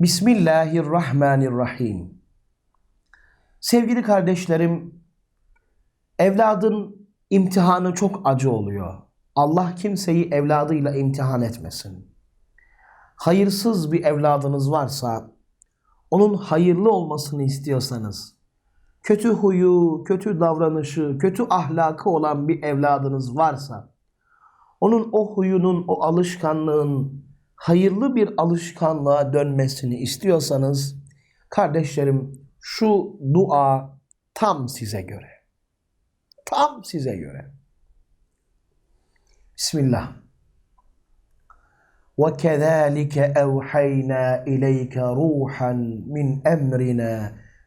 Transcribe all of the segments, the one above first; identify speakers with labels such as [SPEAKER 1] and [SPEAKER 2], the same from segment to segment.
[SPEAKER 1] Bismillahirrahmanirrahim. Sevgili kardeşlerim, evladın imtihanı çok acı oluyor. Allah kimseyi evladıyla imtihan etmesin. Hayırsız bir evladınız varsa, onun hayırlı olmasını istiyorsanız, kötü huyu, kötü davranışı, kötü ahlakı olan bir evladınız varsa, onun o huyunun, o alışkanlığın hayırlı bir alışkanlığa dönmesini istiyorsanız, kardeşlerim şu dua tam size göre. Tam size göre. Bismillah. وَكَذَٰلِكَ أَوْحَيْنَا إِلَيْكَ رُوحًا مِنْ أَمْرِنَا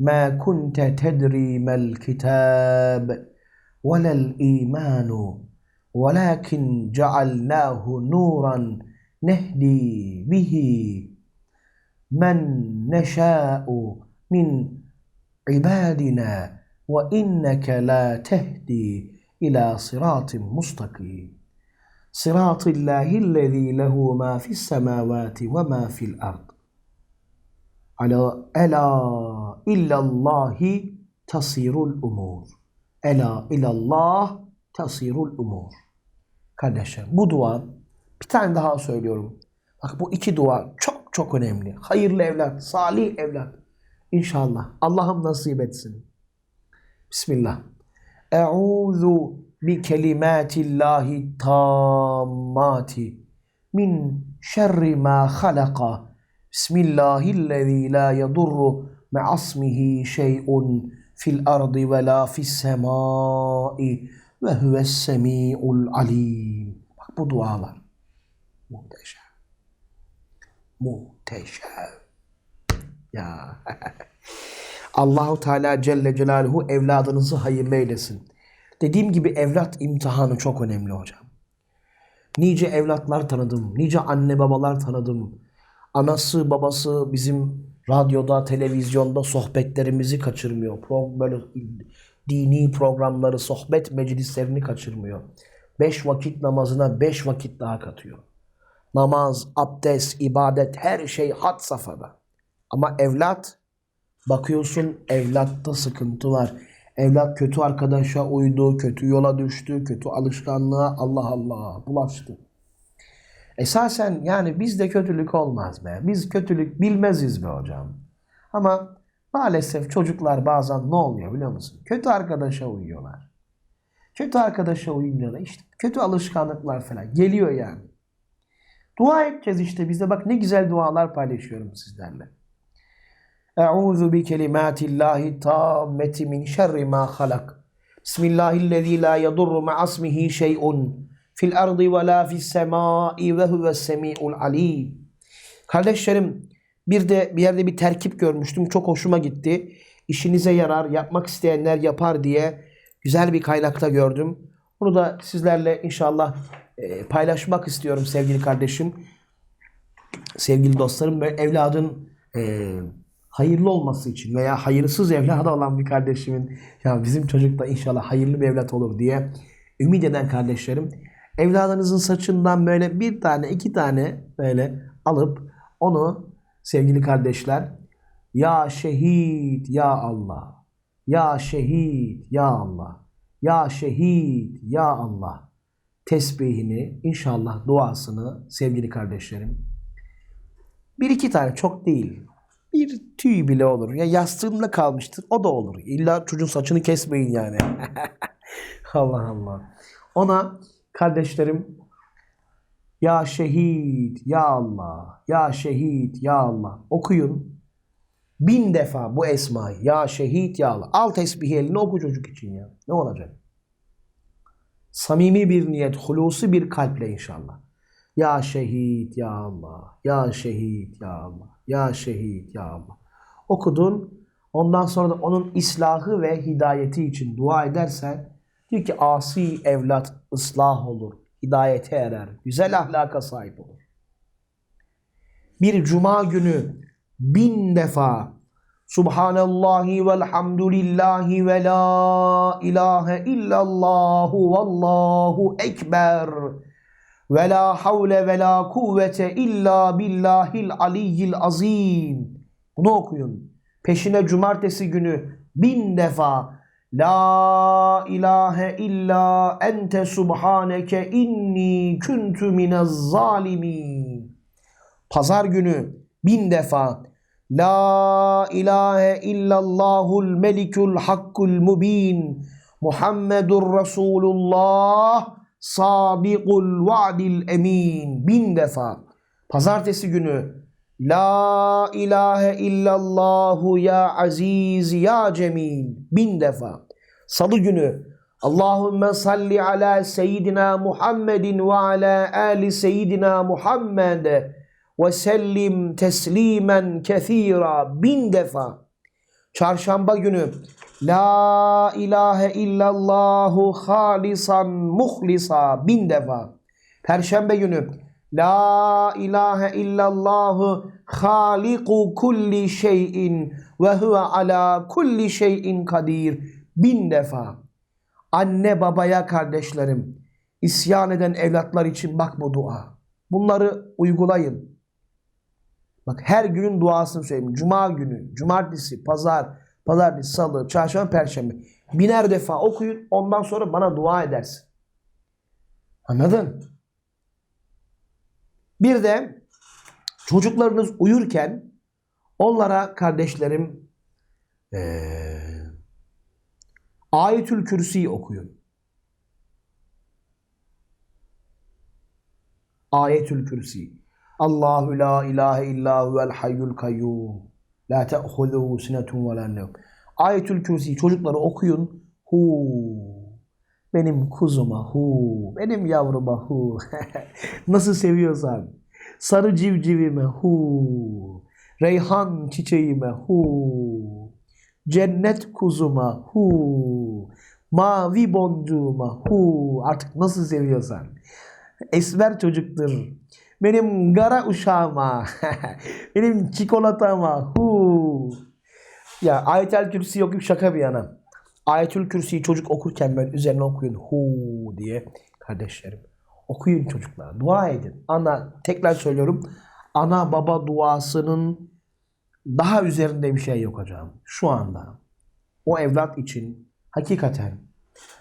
[SPEAKER 1] مَا كُنْتَ تَدْرِي مَا الْكِتَابِ وَلَا الْإِيمَانُ وَلَكِنْ جَعَلْنَاهُ نُورًا نَهْدِي بِهِ مَنْ نَشَاءُ مِنْ عِبَادِنَا وَإِنَّكَ لَا تَهْدِي إِلَى صِرَاطٍ مُسْتَقِيمٍ. صراط الله الذي له ما في السماوات وما في الأرض. على ألا إلا الله تصير الأمور. ألا إلى الله تصير الأمور. Kardeşler bu dua bir tane daha söylüyorum. Bak bu iki dua çok çok önemli. Hayırlı evlat, salih evlat. İnşallah. Allah'ım nasip etsin. Bismillah. Eûzu bi kelimatillahi tammati min şerri ma halaka. Bismillahillezî la yadurru me'asmihi şey'un fil ardı ve la fis semâi ve huves semî'ul alim. Bak bu dualar. Muhteşem. Muhteşem. Ya. Allahu Teala Celle Celaluhu evladınızı hayırlı eylesin. Dediğim gibi evlat imtihanı çok önemli hocam. Nice evlatlar tanıdım, nice anne babalar tanıdım. Anası babası bizim radyoda, televizyonda sohbetlerimizi kaçırmıyor. Pro, böyle dini programları, sohbet meclislerini kaçırmıyor. Beş vakit namazına beş vakit daha katıyor. Namaz, abdest, ibadet her şey had safhada. Ama evlat bakıyorsun evlatta sıkıntı var. Evlat kötü arkadaşa uydu, kötü yola düştü, kötü alışkanlığa Allah Allah bulaştı. Esasen yani bizde kötülük olmaz be. Biz kötülük bilmeziz be hocam. Ama maalesef çocuklar bazen ne oluyor biliyor musun? Kötü arkadaşa uyuyorlar. Kötü arkadaşa uyuyorlar. İşte kötü alışkanlıklar falan geliyor yani. Dua edeceğiz işte biz de bak ne güzel dualar paylaşıyorum sizlerle. Eûzu bi kelimâtillâhi tâmmeti min şerri mâ halak. Bismillahillezî lâ yadurru ma'asmihi şey'un fil ardı ve lâ fis semâi ve huves semî'ul alîm. Kardeşlerim bir de bir yerde bir terkip görmüştüm. Çok hoşuma gitti. İşinize yarar, yapmak isteyenler yapar diye güzel bir kaynakta gördüm. Bunu da sizlerle inşallah e, paylaşmak istiyorum sevgili kardeşim. Sevgili dostlarım ve evladın e, hayırlı olması için veya hayırsız evladı olan bir kardeşimin ya bizim çocuk da inşallah hayırlı bir evlat olur diye ümit eden kardeşlerim evladınızın saçından böyle bir tane iki tane böyle alıp onu sevgili kardeşler ya şehit ya Allah ya şehit ya Allah ya şehit ya Allah tesbihini inşallah duasını sevgili kardeşlerim bir iki tane çok değil bir tüy bile olur. Ya yastığında kalmıştır. O da olur. İlla çocuğun saçını kesmeyin yani. Allah Allah. Ona kardeşlerim ya şehit, ya Allah, ya şehit, ya Allah okuyun. Bin defa bu esmayı. Ya şehit, ya Allah. Al tesbihi eline oku çocuk için ya. Ne olacak? Samimi bir niyet, hulusi bir kalple inşallah. Ya şehit, ya Allah. Ya şehit, ya Allah. Ya şehit ya Allah. Okudun. Ondan sonra da onun islahı ve hidayeti için dua edersen diyor ki asi evlat ıslah olur. Hidayete erer. Güzel ahlaka sahip olur. Bir cuma günü bin defa Subhanallahi velhamdülillahi ve la ilahe illallahu vallahu ekber Ve la havle ve la kuvvete illa billahil aliyyil azim. Bunu okuyun. Peşine cumartesi günü bin defa La ilahe illa ente subhaneke inni kuntu minez zalimin. Pazar günü bin defa La ilahe illallahul melikul hakkul mubin Muhammedur Resulullah sadikul vaadil emin bin defa. Pazartesi günü La ilahe illallahu ya aziz ya cemil bin defa. Salı günü Allahümme salli ala seyyidina Muhammedin ve ala ali seyyidina Muhammed ve sellim teslimen kethira bin defa. Çarşamba günü La ilahe illallahu halisan muhlisa bin defa. Perşembe günü La ilahe illallahu haliku kulli şeyin ve huve ala kulli şeyin kadir bin defa. Anne babaya kardeşlerim, isyan eden evlatlar için bak bu dua. Bunları uygulayın. Bak her günün duasını söyleyeyim. Cuma günü, cumartesi, pazar, pazartesi, salı, çarşamba, perşembe. Biner defa okuyun. Ondan sonra bana dua edersin. Anladın? Bir de çocuklarınız uyurken onlara kardeşlerim eee Ayetül Kürsi'yi okuyun. Ayetül Kürsi. Allahu la ilahe illa huvel hayyul kayyum. La te'huzuhu sinetun ve la nevm. Ayetül Kürsi çocukları okuyun. Hu. Benim kuzuma hu. Benim yavruma hu. Nasıl seviyorsan. Sarı civcivime hu. Reyhan çiçeğime hu. Cennet kuzuma hu. Mavi boncuğuma hu. Artık nasıl seviyorsan. Esmer çocuktur. Benim gara uşağıma. benim çikolatama hu. Ya Ayetel Kürsi okuyup şaka bir yana. Ayetül Kürsi'yi çocuk okurken böyle üzerine okuyun hu diye kardeşlerim. Okuyun çocuklar. Dua edin. Ana tekrar söylüyorum. Ana baba duasının daha üzerinde bir şey yok hocam. Şu anda. O evlat için hakikaten.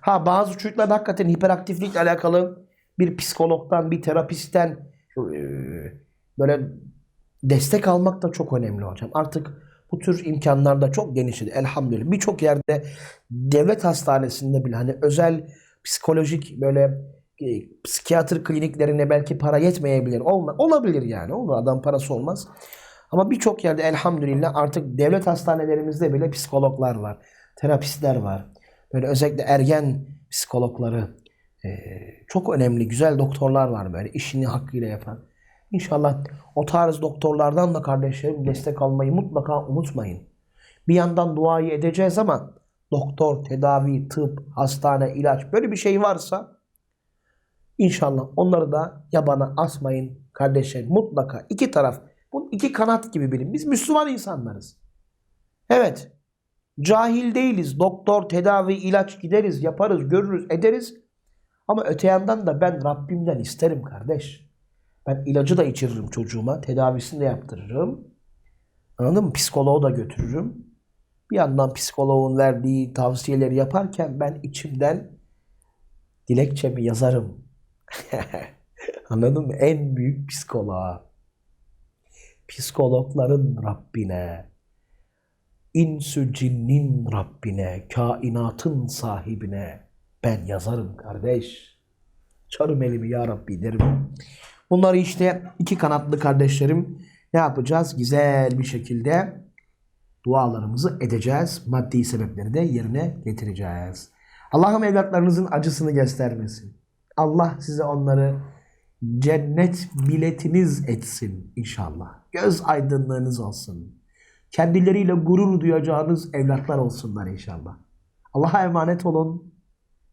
[SPEAKER 1] Ha bazı çocuklar hakikaten hiperaktiflikle alakalı bir psikologdan, bir terapistten böyle destek almak da çok önemli hocam. Artık bu tür imkanlar da çok genişledi elhamdülillah. Birçok yerde devlet hastanesinde bile hani özel psikolojik böyle e, psikiyatr kliniklerine belki para yetmeyebilir. Olma, olabilir yani. Olur adam parası olmaz. Ama birçok yerde elhamdülillah artık devlet hastanelerimizde bile psikologlar var. Terapistler var. Böyle özellikle ergen psikologları e, çok önemli güzel doktorlar var böyle işini hakkıyla yapan. İnşallah o tarz doktorlardan da kardeşlerim destek almayı mutlaka unutmayın. Bir yandan duayı edeceğiz ama doktor, tedavi, tıp, hastane, ilaç böyle bir şey varsa inşallah onları da yabana asmayın kardeşlerim. Mutlaka iki taraf. Bu iki kanat gibi bilin. Biz Müslüman insanlarız. Evet. Cahil değiliz. Doktor, tedavi, ilaç gideriz, yaparız, görürüz, ederiz. Ama öte yandan da ben Rabbimden isterim kardeş. Ben ilacı da içiririm çocuğuma. Tedavisini de yaptırırım. Anladın mı? Psikoloğu da götürürüm. Bir yandan psikoloğun verdiği tavsiyeleri yaparken ben içimden dilekçemi yazarım. Anladın mı? En büyük psikoloğa. Psikologların Rabbine. insü cinnin Rabbine. Kainatın sahibine. Ben yazarım kardeş. Çarım elimi ya Rabbi derim. Bunları işte iki kanatlı kardeşlerim ne yapacağız? Güzel bir şekilde dualarımızı edeceğiz. Maddi sebepleri de yerine getireceğiz. Allah'ım evlatlarınızın acısını göstermesin. Allah size onları cennet biletiniz etsin inşallah. Göz aydınlığınız olsun. Kendileriyle gurur duyacağınız evlatlar olsunlar inşallah. Allah'a emanet olun.